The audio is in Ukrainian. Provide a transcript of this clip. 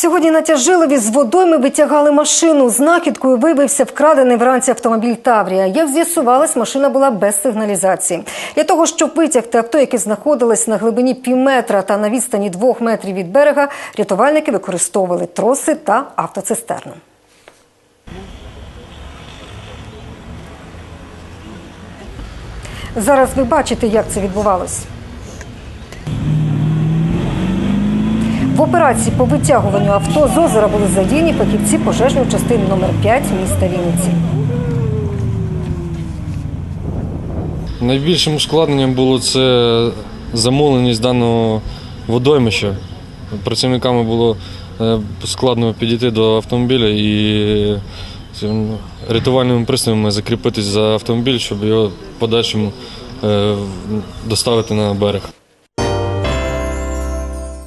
Сьогодні на Тяжилові з водойми витягали машину. Знахідкою виявився вкрадений вранці автомобіль Таврія. Як з'ясувалось, машина була без сигналізації. Для того, щоб витягти авто, яке знаходилось на глибині півметра та на відстані двох метрів від берега, рятувальники використовували троси та автоцистерну. Зараз ви бачите, як це відбувалось. В операції по витягуванню авто з озера були задіяні фахівці пожежної частини номер 5 міста Вінниці. Найбільшим ускладненням було це замовленість даного водоймища. Працівниками було е, складно підійти до автомобіля і рятувальними пристроями закріпитись за автомобіль, щоб його подальшому е, доставити на берег.